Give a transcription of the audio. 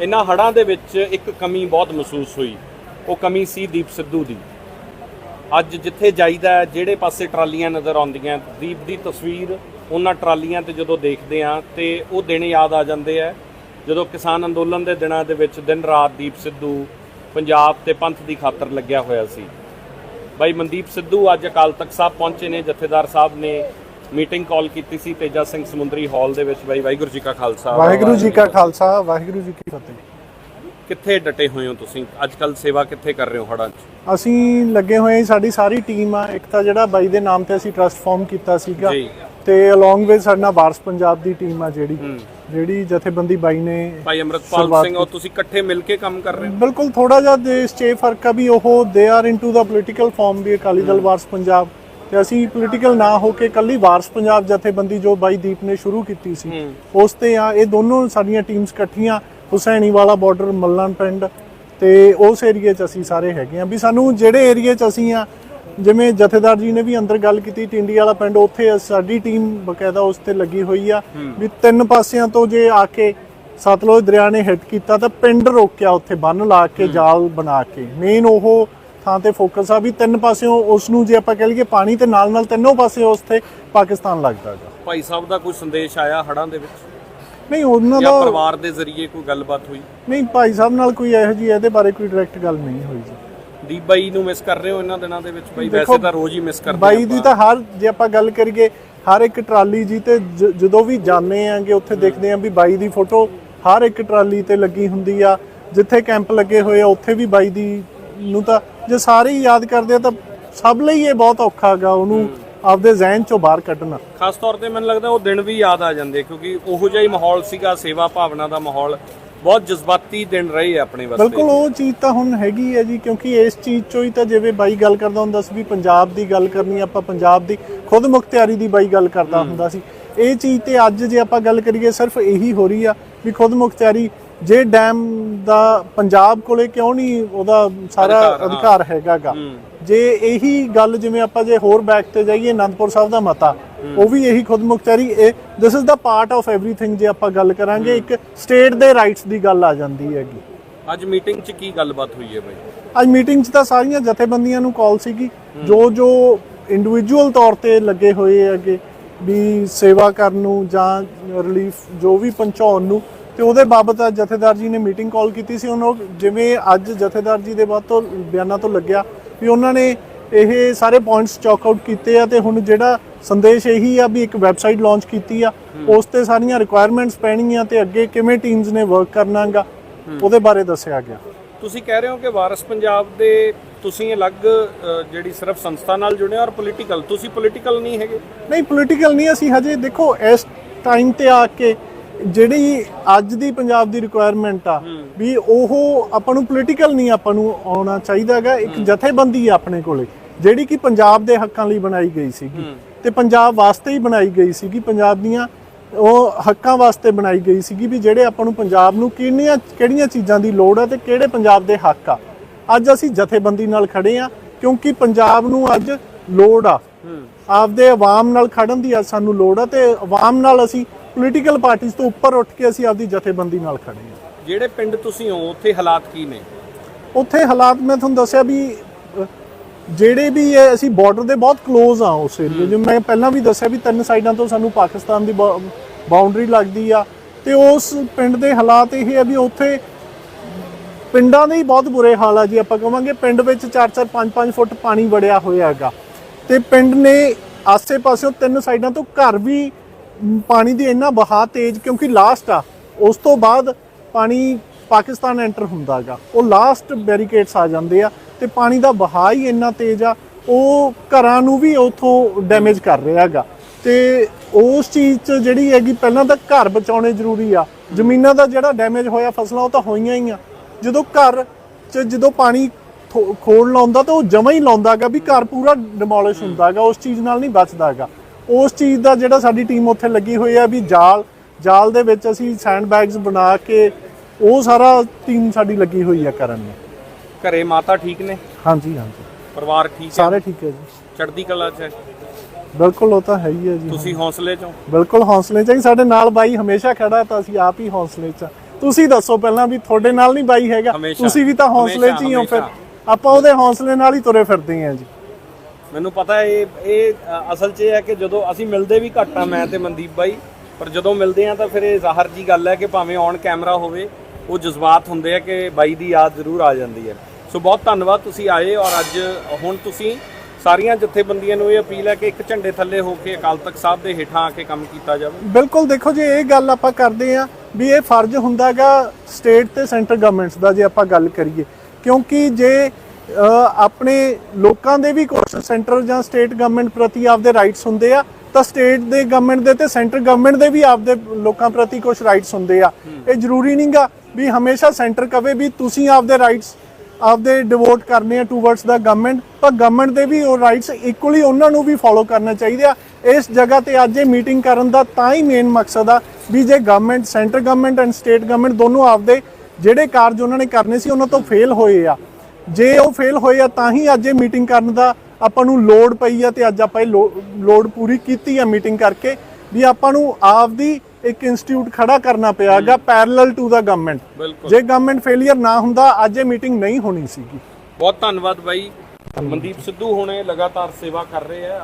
ਇਹਨਾਂ ਹੜ੍ਹਾਂ ਦੇ ਵਿੱਚ ਇੱਕ ਕਮੀ ਬਹੁਤ ਮਹਿਸੂਸ ਹੋਈ, ਉਹ ਕਮੀ ਸੀ ਦੀਪ ਸਿੱਧੂ ਦੀ। ਅੱਜ ਜਿੱਥੇ ਜਾਈਦਾ ਜਿਹੜੇ ਪਾਸੇ ਟਰਾਲੀਆਂ ਨਜ਼ਰ ਆਉਂਦੀਆਂ, ਦੀਪ ਦੀ ਤਸਵੀਰ, ਉਹਨਾਂ ਟਰਾਲੀਆਂ ਤੇ ਜਦੋਂ ਦੇਖਦੇ ਆ ਤੇ ਉਹ ਦਿਨ ਯਾਦ ਆ ਜਾਂਦੇ ਆ। ਜਦੋਂ ਕਿਸਾਨ ਅੰਦੋਲਨ ਦੇ ਦਿਨਾਂ ਦੇ ਵਿੱਚ ਦਿਨ ਰਾਤ ਦੀਪ ਸਿੱਧੂ ਪੰਜਾਬ ਤੇ ਪੰਥ ਦੀ ਖਾਤਰ ਲੱਗਿਆ ਹੋਇਆ ਸੀ। ਬਾਈ ਮਨਦੀਪ ਸਿੱਧੂ ਅੱਜ ਅਕਾਲ ਤਖਤ ਸਾਹਿਬ ਪਹੁੰਚੇ ਨੇ, ਜਥੇਦਾਰ ਸਾਹਿਬ ਨੇ ਮੀਟਿੰਗ ਕਾਲ ਕੀਤੀ ਸੀ ਤੇਜਾ ਸਿੰਘ ਸਮੁੰਦਰੀ ਹਾਲ ਦੇ ਵਿੱਚ ਬਾਈ ਵਾਹਿਗੁਰੂ ਜੀ ਕਾ ਖਾਲਸਾ ਵਾਹਿਗੁਰੂ ਜੀ ਕਾ ਖਾਲਸਾ ਵਾਹਿਗੁਰੂ ਜੀ ਕੀ ਫਤਿਹ। ਕਿੱਥੇ ਡਟੇ ਹੋਏ ਹੋ ਤੁਸੀਂ? ਅੱਜ ਕੱਲ ਸੇਵਾ ਕਿੱਥੇ ਕਰ ਰਹੇ ਹੋ ਹੜਾਂ 'ਚ? ਅਸੀਂ ਲੱਗੇ ਹੋਏ ਹਾਂ ਸਾਡੀ ਸਾਰੀ ਟੀਮ ਆ। ਇੱਕ ਤਾਂ ਜਿਹੜਾ ਬਾਈ ਦੇ ਨਾਮ ਤੇ ਅਸੀਂ ਟਰਸਟ ਫਾਰਮ ਕੀਤਾ ਸੀਗਾ ਜੀ। ਤੇ ਅਲੋਂਗ ਵਿਦ ਸਾਡੇ ਵਾਰਸ ਪੰਜਾਬ ਦੀ ਟੀਮ ਆ ਜਿਹੜੀ। ਜਿਹੜੀ ਜਥੇਬੰਦੀ ਬਾਈ ਨੇ ਭਾਈ ਅਮਰਤਪਾਲ ਸ਼ੁਰੂਆਤ ਸਿੰਘ ਉਹ ਤੁਸੀਂ ਇਕੱਠੇ ਮਿਲ ਕੇ ਕੰਮ ਕਰ ਰਹੇ ਹੋ? ਬਿਲਕੁਲ ਥੋੜਾ ਜਿਹਾ ਦੇਸ਼ 'ਚ ਇਹ ਫ਼ਰਕ ਆ ਵੀ ਉਹ they are into the political form ਵੀ ਅਕਾਲੀ ਦਲ ਵਾਰਸ ਪੰਜਾਬ ਤੇ ਅਸੀਂ ਪੋਲੀਟੀਕਲ ਨਾ ਹੋ ਕੇ ਕੱਲੀ ਵਾਰਸ ਪੰਜਾਬ ਜਥੇਬੰਦੀ ਜੋ ਬਾਈ ਦੀਪ ਨੇ ਸ਼ੁਰੂ ਕੀਤੀ ਸੀ ਉਸ ਤੇ ਆ ਇਹ ਦੋਨੋਂ ਸਾਡੀਆਂ ਟੀਮਸ ਇਕੱਠੀਆਂ ਹੁਸੈਣੀ ਵਾਲਾ ਬਾਰਡਰ ਮੱਲਣ ਪਿੰਡ ਤੇ ਉਸ ਏਰੀਏ 'ਚ ਅਸੀਂ ਸਾਰੇ ਹੈਗੇ ਆ। ਵੀ ਸਾਨੂੰ ਜਿਹੜੇ ਏਰੀਏ 'ਚ ਅਸੀਂ ਆ ਜਿਵੇਂ ਜਥੇਦਾਰ ਜੀ ਨੇ ਵੀ ਅੰਦਰ ਗੱਲ ਕੀਤੀ ਟਿੰਡੀ ਵਾਲਾ ਪਿੰਡ ਉੱਥੇ ਸਾਡੀ ਟੀਮ ਬਕਾਇਦਾ ਉਸ ਤੇ ਲੱਗੀ ਹੋਈ ਆ। ਵੀ ਤਿੰਨ ਪਾਸਿਆਂ ਤੋਂ ਜੇ ਆ ਕੇ ਸਤਲੁਜ ਦਰਿਆ ਨੇ ਹਿੱਟ ਕੀਤਾ ਤਾਂ ਪਿੰਡ ਰੋਕਿਆ ਉੱਥੇ ਬੰਨ ਲਾ ਕੇ ਜਾਲ ਬਣਾ ਕੇ। ਮੇਨ ਉਹ ਥਾਂ ਤੇ ਫੋਕਸ ਆ ਵੀ ਤਿੰਨ ਪਾਸਿਓਂ ਉਸ ਨੂੰ ਜੇ ਆਪਾਂ ਕਹਿ ਲਈਏ ਪਾਣੀ ਤੇ ਨਾਲ ਨਾਲ ਤਿੰਨੋਂ ਪਾਸੇ ਉਸ ਤੇ ਪਾਕਿਸਤਾਨ ਲੱਗਦਾ ਗਾ ਭਾਈ ਸਾਹਿਬ ਦਾ ਕੋਈ ਸੰਦੇਸ਼ ਆਇਆ ਹੜਾਂ ਦੇ ਵਿੱਚ? ਨਹੀਂ ਉਹਨਾਂ ਜਾਂ ਦਾ ਪਰਿਵਾਰ ਦੇ ਜ਼ਰੀਏ ਕੋਈ ਗੱਲਬਾਤ ਹੋਈ? ਨਹੀਂ ਭਾਈ ਸਾਹਿਬ ਨਾਲ ਕੋਈ ਇਹੋ ਜੀ ਇਹਦੇ ਬਾਰੇ ਕੋਈ ਡਾਇਰੈਕਟ ਗੱਲ ਨਹੀਂ ਹੋਈ ਜੀ। ਦੀਪ ਬਾਈ ਨੂੰ ਮਿਸ ਕਰ ਰਹੇ ਹੋ ਇਹਨਾਂ ਦਿਨਾਂ ਦੇ ਵਿੱਚ? ਬਾਈ ਦੇਖੋ, ਵੈਸੇ ਤਾਂ ਰੋਜ਼ ਹੀ ਮਿਸ ਕਰਦੇ ਬਾਈ ਦੀ ਤਾਂ ਹਰ ਜੇ ਆਪਾਂ ਗੱਲ ਕਰੀਏ ਹਰ ਇੱਕ ਟਰਾਲੀ ਜੀ ਤੇ ਜ- ਜਦੋਂ ਵੀ ਜਾਂਦੇ ਆਂਗੇ ਉੱਥੇ ਦੇਖਦੇ ਆਂ ਵੀ ਬਾਈ ਦੀ ਫੋਟੋ ਹਰ ਇੱਕ ਟਰਾਲੀ ਤੇ ਲੱਗੀ ਹੁੰਦੀ ਆ। ਜਿੱਥੇ ਕੈਂਪ ਲੱਗੇ ਹੋਏ ਆ ਉੱਥੇ ਵੀ ਬਾਈ ਦੀ ਨੂੰ ਤਾਂ ਜੇ ਸਾਰੇ ਹੀ ਯਾਦ ਕਰਦੇ ਆ ਤਾਂ ਸਭ ਲਈ ਇਹ ਬਹੁਤ ਔਖਾ ਗਾ ਉਹਨੂੰ ਆਪਦੇ ਜ਼ਿਹਨ ਚੋਂ ਬਾਹਰ ਕੱਢਣਾ। ਖਾਸ ਤੌਰ ਤੇ ਮੈਨੂੰ ਲੱਗਦਾ ਉਹ ਦਿਨ ਵੀ ਯਾਦ ਆ ਜਾਂਦੇ ਕਿਉਂਕਿ ਉਹੋ ਜਿਹਾ ਹੀ ਮਾਹੌਲ ਸੀਗਾ ਸੇਵਾ ਭਾਵਨਾ ਦਾ ਮਾਹੌਲ। ਬਹੁਤ ਜਜ਼ਬਾਤੀ ਦਿਨ ਰਹੇ ਆ ਆਪਣੇ ਵਾਸਤੇ। ਬਿਲਕੁਲ ਉਹ ਚੀਜ਼ ਤਾਂ ਹੁਣ ਹੈਗੀ ਹੈ ਜੀ ਕਿਉਂਕਿ ਇਸ ਚੀਜ਼ ਚੋਂ ਹੀ ਤਾਂ ਜਿਵੇਂ ਬਾਈ ਗੱਲ ਕਰਦਾ ਹੁੰਦਾ ਸੀ ਵੀ ਪੰਜਾਬ ਦੀ ਗੱਲ ਕਰਨੀ ਆਪਾਂ ਪੰਜਾਬ ਦੀ ਖੁਦ ਮੁਖਤਿਆਰੀ ਦੀ ਬਾਈ ਗੱਲ ਕਰਦਾ ਹੁੰਦਾ ਸੀ। ਇਹ ਚੀਜ਼ ਤੇ ਅੱਜ ਜੇ ਆਪਾਂ ਗੱਲ ਕਰੀਏ ਸਿਰਫ ਇਹੀ ਹੋ ਰਹੀ ਆ ਵੀ ਖੁਦ ਮੁਖਤਿਆਰੀ ਜੇ ਡੈਮ ਦਾ ਪੰਜਾਬ ਕੋਲੇ ਕਿਉਂ ਨਹੀਂ ਉਹਦਾ ਸਾਰਾ ਅਧਿਕਾਰ, ਹੈਗਾਗਾ। ਜੇ ਇਹੀ ਗੱਲ ਜਿਵੇਂ ਆਪਾਂ ਜੇ ਹੋਰ ਬੈਕ ਤੇ ਜਾਈਏ ਅਨੰਦਪੁਰ ਸਾਹਿਬ ਦਾ ਮਤਾ ਉਹ ਵੀ ਇਹੀ ਖੁਦ ਮੁਖਤਿਆਰੀ ਇਹ this is the part of everything ਜੇ ਆਪਾਂ ਗੱਲ ਕਰਾਂਗੇ ਇੱਕ ਸਟੇਟ ਦੇ ਰਾਈਟਸ ਦੀ ਗੱਲ ਆ ਜਾਂਦੀ ਹੈਗੀ। ਅੱਜ ਮੀਟਿੰਗ 'ਚ ਕੀ ਗੱਲਬਾਤ ਹੋਈ ਹੈ ਬਾਈ? ਅੱਜ ਮੀਟਿੰਗ 'ਚ ਤਾਂ ਸਾਰੀਆਂ ਜਥੇਬੰਦੀਆਂ ਨੂੰ ਕਾਲ ਸੀਗੀ। ਜੋ ਜੋ ਇੰਡੀਵਿਜੂਅਲ ਤੌਰ ਤੇ ਲੱਗੇ ਹੋਏ ਹੈਗੇ ਵੀ ਸੇਵਾ ਕਰਨ ਨੂੰ ਜਾਂ ਰਿਲੀਫ ਜੋ ਵੀ ਪਹੁੰਚਾਉਣ ਨੂੰ ਤੇ ਉਹਦੇ ਬਾਬਤ ਜਥੇਦਾਰ ਜੀ ਨੇ ਮੀਟਿੰਗ ਕਾਲ ਕੀਤੀ ਸੀ। ਉਹਨਾਂ ਜਿਵੇਂ ਅੱਜ ਜਥੇਦਾਰ ਜੀ ਦੇ ਬਾਅਦ ਤੋਂ ਬਿਆਨਾਂ ਤੋਂ ਲੱਗਿਆ ਵੀ ਉਹਨਾਂ ਨੇ ਇਹ ਸਾਰੇ ਪੁਆਇੰਟਸ ਚੌਕ ਆਊਟ ਕੀਤੇ ਆ ਤੇ ਹੁਣ ਜਿਹੜਾ ਸੰਦੇਸ਼ ਇਹੀ ਆ ਵੀ ਇੱਕ ਵੈਬਸਾਈਟ ਲਾਂਚ ਕੀਤੀ ਆ ਉਸ ਤੇ ਸਾਰੀਆਂ ਰਿਕੁਆਇਰਮੈਂਟਸ ਪੈਣਗੀਆਂ ਤੇ ਅੱਗੇ ਕਿਵੇਂ ਟੀਮਸ ਨੇ ਵਰਕ ਕਰਨਾਗਾ ਉਹਦੇ ਬਾਰੇ ਦੱਸਿਆ ਗਿਆ। ਤੁਸੀਂ ਕਹਿ ਰਹੇ ਹੋ ਕਿ ਵਾਰਸ ਪੰਜਾਬ ਦੇ ਤੁਸੀਂ ਅਲੱਗ ਜਿਹੜੀ ਸਿਰਫ ਸੰਸਥਾ ਨਾਲ ਜੁੜੇ ਹੋ ਔਰ ਪੋਲੀਟੀਕਲ ਤੁਸੀਂ ਪੋਲੀਟੀਕਲ ਨਹੀਂ ਹੈਗੇ? ਨਹੀਂ ਪੋਲੀਟੀਕਲ ਨਹੀਂ ਅਸੀਂ ਹਜੇ ਦੇਖੋ ਇਸ ਟਾਈਮ ਤੇ ਆ ਕੇ ਜਿਹੜੀ ਅੱਜ ਦੀ ਪੰਜਾਬ ਦੀ ਰਿਕੁਆਇਰਮੈਂਟ ਆ ਵੀ ਉਹ ਆਪਾਂ ਨੂੰ ਪੋਲੀਟੀਕਲ ਨਹੀਂ ਆਪਾਂ ਨੂੰ ਆਉਣਾ ਚਾਹੀਦਾਗਾ ਇੱਕ ਜਥੇਬੰਦੀ ਆ ਆਪਣੇ ਕੋਲੇ ਜਿਹੜੀ ਕਿ ਪੰਜਾਬ ਦੇ ਹੱਕਾਂ ਲਈ ਬਣਾਈ ਗਈ ਸੀਗੀ ਤੇ ਪੰਜਾਬ ਵਾਸਤੇ ਹੀ ਬਣਾਈ ਗਈ ਸੀਗੀ ਪੰਜਾਬ ਦੀਆਂ ਉਹ ਹੱਕਾਂ ਵਾਸਤੇ ਬਣਾਈ ਗਈ ਸੀਗੀ ਵੀ ਜਿਹੜੇ ਆਪਾਂ ਨੂੰ ਪੰਜਾਬ ਨੂੰ ਕਿੰਨੀਆਂ ਕਿਹੜੀਆਂ ਚੀਜ਼ਾਂ ਦੀ ਲੋੜ ਆ ਤੇ ਕਿਹੜੇ ਪੰਜਾਬ ਦੇ ਹੱਕ ਆ। ਅੱਜ ਅਸੀਂ ਜਥੇਬੰਦੀ ਨਾਲ ਖੜੇ ਆ ਕਿਉਂਕਿ ਪੰਜਾਬ ਨੂੰ ਅੱਜ ਲੋੜ ਆ। ਆਪਦੇ ਆਵਾਮ ਨਾਲ ਖੜਨ ਦੀ ਅੱਜ ਸਾਨੂੰ ਲੋੜ ਆ ਤੇ ਆਵਾਮ ਨਾਲ ਅਸੀਂ ਪੋਲੀਟੀਕਲ ਪਾਰਟੀਆਂ ਤੋਂ ਉੱਪਰ ਉੱਠ ਕੇ ਅਸੀਂ ਆਪਦੀ ਜਥੇਬੰਦੀ ਨਾਲ ਖੜੇ ਆ ਜਿਹੜੇ ਪਿੰਡ ਤੁਸੀਂ ਹੋ ਉੱਥੇ ਹਾਲਾਤ ਕੀ ਨੇ? ਉੱਥੇ ਹਾਲਾਤ ਮੈਂ ਤੁਹਾਨੂੰ ਦੱਸਿਆ ਵੀ ਜਿਹੜੇ ਵੀ ਇਹ ਅਸੀਂ ਬਾਰਡਰ ਦੇ ਬਹੁਤ ক্লোਜ਼ ਆ ਉਸ ਏਰੀਏ ਜਿਵੇਂ ਮੈਂ ਪਹਿਲਾਂ ਵੀ ਦੱਸਿਆ ਵੀ ਤਿੰਨ ਸਾਈਡਾਂ ਤੋਂ ਸਾਨੂੰ ਪਾਕਿਸਤਾਨ ਦੀ ਬਾਉਂਡਰੀ ਲੱਗਦੀ ਆ। ਤੇ ਉਸ ਪਿੰਡ ਦੇ ਹਾਲਾਤ ਇਹ ਆ ਵੀ ਉੱਥੇ ਪਿੰਡਾਂ ਦੇ ਹੀ ਬਹੁਤ ਬੁਰੇ ਹਾਲ ਆ ਜੀ ਆਪਾਂ ਕਹਾਂਗੇ ਪਿੰਡ ਵਿੱਚ 4-4 5-5 ਫੁੱਟ ਪਾਣੀ ਵੜਿਆ ਹੋਇਆ ਹੈਗਾ। ਤੇ ਪਿੰਡ ਨੇ ਆਸੇ-ਪਾਸਿਓਂ ਤਿੰਨ ਸਾਈਡਾਂ ਤੋਂ ਘਰ ਵੀ ਪਾਣੀ ਦੀ ਇੰਨਾ ਵਹਾਅ ਤੇਜ਼ ਕਿਉਂਕਿ ਲਾਸਟ ਆ, ਉਸ ਤੋਂ ਬਾਅਦ ਪਾਣੀ ਪਾਕਿਸਤਾਨ ਐਂਟਰ ਹੁੰਦਾਗਾ ਉਹ ਲਾਸਟ ਬੈਰੀਕੇਡਸ ਆ ਜਾਂਦੇ ਆ ਤੇ ਪਾਣੀ ਦਾ ਵਹਾਅ ਹੀ ਇੰਨਾ ਤੇਜ਼ ਆ, ਉਹ ਘਰਾਂ ਨੂੰ ਵੀ ਉਥੋਂ ਡੈਮੇਜ ਕਰ ਰਿਹਾ ਹੈਗਾ। ਤੇ ਉਸ ਚੀਜ਼ 'ਚ ਜਿਹੜੀ ਹੈਗੀ ਪਹਿਲਾਂ ਤਾਂ ਘਰ ਬਚਾਉਣੇ ਜ਼ਰੂਰੀ ਆ, ਜ਼ਮੀਨਾਂ ਦਾ ਜਿਹੜਾ ਡੈਮੇਜ ਹੋਇਆ, ਫਸਲਾਂ ਉਹ ਤਾਂ ਹੋਈਆਂ ਹੀ ਆ। ਜਦੋਂ ਘਰ 'ਚ ਜਦੋਂ ਪਾਣੀ ਥੋ- ਖੋਲ ਲਾਉਂਦਾ ਤਾਂ ਉਹ ਜਮਾ ਹੀ ਲਾਉਂਦਾਗਾ ਵੀ ਘਰ ਪੂਰਾ ਡਿਮੋਲਿਸ਼ ਹੁੰਦਾਗਾ ਉਸ ਚੀਜ਼ ਨਾਲ ਨਹੀਂ ਬਚਦਾਗਾ ਉਸ ਚੀਜ਼ ਦਾ ਜਿਹੜਾ ਸਾਡੀ ਟੀਮ ਉੱਥੇ ਲੱਗੀ ਹੋਈ ਆ ਵੀ ਜਾਲ ਜਾਲ ਦੇ ਵਿੱਚ ਅਸੀਂ ਸੈਂਡ ਬੈਗਸ ਬਣਾ ਕੇ ਉਹ ਸਾਰਾ ਟੀਮ ਸਾਡੀ ਲੱਗੀ ਹੋਈ ਆ ਕਰਨ ਨੂੰ। ਘਰੇ ਮਾਤਾ ਠੀਕ ਨੇ? ਹਾਂਜੀ ਹਾਂਜੀ। ਪਰਿਵਾਰ ਠੀਕ ਹੈ? ਸਾਰੇ ਠੀਕ ਹੈ ਜੀ। ਚੜ੍ਹਦੀ ਕਲਾ 'ਚ ਹੈ? ਬਿਲਕੁਲ ਉਹ ਤਾਂ ਹੈ ਹੀ ਹੈ ਜੀ। ਤੁਸੀਂ ਹੌਸਲੇ 'ਚ? ਬਿਲਕੁਲ ਹੌਸਲੇ ਚ ਹੀ ਸਾਡੇ ਨਾਲ ਬਾਈ ਹਮੇਸ਼ਾ ਖੜਾ ਤਾਂ ਅਸੀਂ ਆਪ ਹੀ ਹੌਸਲੇ ਚ। ਤੁਸੀਂ ਦੱਸੋ ਪਹਿਲਾਂ ਵੀ ਤੁਹਾਡੇ ਨਾਲ ਨਹੀਂ ਬਾਈ ਹੈਗਾ। ਹਮੇਸ਼ਾ, ਤੁਸੀਂ ਵੀ ਤਾਂ ਹੌਸਲੇ 'ਚ ਹੀ ਹੋ ਫਿਰ। ਹਮੇਸ਼ਾ। ਆਪਾਂ ਉਹਦੇ ਹੌਸਲੇ ਨਾਲ ਹੀ ਤੁਰੇ ਫਿਰਦੇ ਹਾਂ ਜੀ। ਮੈਨੂੰ ਪਤਾ ਇਹ ਇਹ ਅਸਲ 'ਚ ਇਹ ਹੈ ਕਿ ਜਦੋਂ ਅਸੀਂ ਮਿਲਦੇ ਵੀ ਘੱਟ ਆ ਮੈਂ ਤੇ ਮਨਦੀਪ ਬਾਈ, ਪਰ ਜਦੋਂ ਮਿਲਦੇ ਆ ਤਾਂ ਫਿਰ ਇਹ ਜ਼ਾਹਰ ਜੀ ਗੱਲ ਹੈ ਕਿ ਭਾਵੇਂ ਔਨ ਕੈਮਰਾ ਹੋਵੇ, ਉਹ ਜਜ਼ਬਾਤ ਹੁੰਦੇ ਆ ਕਿ ਬਾਈ ਦੀ ਯਾਦ ਜ਼ਰੂਰ ਆ ਜਾਂਦੀ ਹੈ। ਸੋ ਬਹੁਤ ਧੰਨਵਾਦ ਤੁਸੀਂ ਆਏ ਔਰ ਅੱਜ ਹੁਣ ਤੁਸੀਂ ਸਾਰੀਆਂ ਜਥੇਬੰਦੀਆਂ ਨੂੰ ਇਹ ਅਪੀਲ ਹੈ ਕਿ ਇੱਕ ਝੰਡੇ ਥੱਲੇ ਹੋ ਕੇ ਅਕਾਲ ਤਖਤ ਸਾਹਿਬ ਦੇ ਹੇਠਾਂ ਆ ਕੇ ਕੰਮ ਕੀਤਾ ਜਾਵੇ। ਬਿਲਕੁਲ ਦੇਖੋ ਜੇ, ਇਹ ਗੱਲ ਆਪਾਂ ਕਰਦੇ ਆ ਵੀ ਇਹ ਫਰਜ਼ ਹੁੰਦਾਗਾ ਸਟੇਟ ਤੇ ਸੈਂਟਰ ਗਵਰਨਮੈਂਟਸ ਦਾ ਜੇ ਆਪਾਂ ਗੱਲ ਕਰੀਏ, ਕਿਉਂਕਿ ਜੇ ਆਪਣੇ ਲੋਕਾਂ ਦੇ ਵੀ ਕੁਝ ਸੈਂਟਰ ਜਾਂ ਸਟੇਟ ਗਵਰਨਮੈਂਟ ਪ੍ਰਤੀ ਆਪਦੇ ਰਾਈਟਸ ਹੁੰਦੇ ਆ, ਤਾਂ ਸਟੇਟ ਦੇ ਗਵਰਨਮੈਂਟ ਦੇ ਤੇ ਸੈਂਟਰ ਗਵਰਨਮੈਂਟ ਦੇ ਵੀ ਆਪਦੇ ਲੋਕਾਂ ਪ੍ਰਤੀ ਕੁਝ ਰਾਈਟਸ ਹੁੰਦੇ ਆ। ਇਹ ਜ਼ਰੂਰੀ ਨਹੀਂਗਾ ਵੀ ਹਮੇਸ਼ਾ ਸੈਂਟਰ ਕਵੇ ਵੀ ਤੁਸੀਂ ਆਪਦੇ ਰਾਈਟਸ ਆਪਦੇ ਡਿਵੋਟ ਕਰਨੇ ਆ ਟੂਵਰਡਸ ਦਾ ਗਵਰਨਮੈਂਟ ਪਰ ਗਵਰਨਮੈਂਟ ਦੇ ਵੀ ਉਹ ਰਾਈਟਸ ਇਕੁਅਲੀ ਉਹਨਾਂ ਨੂੰ ਵੀ ਫੋਲੋ ਕਰਨਾ ਚਾਹੀਦੇ ਆ। ਇਸ ਜਗ੍ਹਾ ਤੇ ਅੱਜ ਇਹ ਮੀਟਿੰਗ ਕਰਨ ਦਾ ਤਾਂ ਹੀ ਮੇਨ ਮਕਸਦ ਆ ਵੀ ਜੇ government centre government and state government ਦੋਨੋਂ ਆਪਦੇ ਜਿਹੜੇ ਕਾਰਜ ਉਹਨਾਂ ਨੇ ਕਰਨੇ ਸੀ, ਉਹਨਾਂ ਤੋਂ ਫੇਲ ਹੋਏ ਆ। ਜੇ ਉਹ ਫੇਲ ਹੋਏ ਆ ਤਾਂ ਹੀ ਅੱਜ ਇਹ ਮੀਟਿੰਗ ਕਰਨ ਦਾ ਆਪਾਂ ਨੂੰ ਲੋੜ ਪਈ ਆ ਤੇ ਅੱਜ ਆਪਾਂ ਇਹ ਲੋੜ ਪੂਰੀ ਕੀਤੀ ਆ ਮੀਟਿੰਗ ਕਰਕੇ ਵੀ ਆਪਾਂ ਨੂੰ ਆਪਦੀ ਇੱਕ ਇੰਸਟੀਚਿਊਟ ਖੜਾ ਕਰਨਾ ਪਿਆਗਾ ਪੈਰਲਲ ਟੂ ਦਾ ਗਵਰਨਮੈਂਟ ਜੇ ਗਵਰਨਮੈਂਟ ਫੇਲਿਅਰ ਨਾ ਹੁੰਦਾ ਅੱਜ ਇਹ ਮੀਟਿੰਗ ਨਹੀਂ ਹੋਣੀ ਸੀਗੀ। ਬਹੁਤ ਧੰਨਵਾਦ ਬਾਈ। ਮਨਦੀਪ ਸਿੱਧੂ ਹੁਣੇ ਲਗਾਤਾਰ ਸੇਵਾ ਕਰ ਰਹੇ ਆ।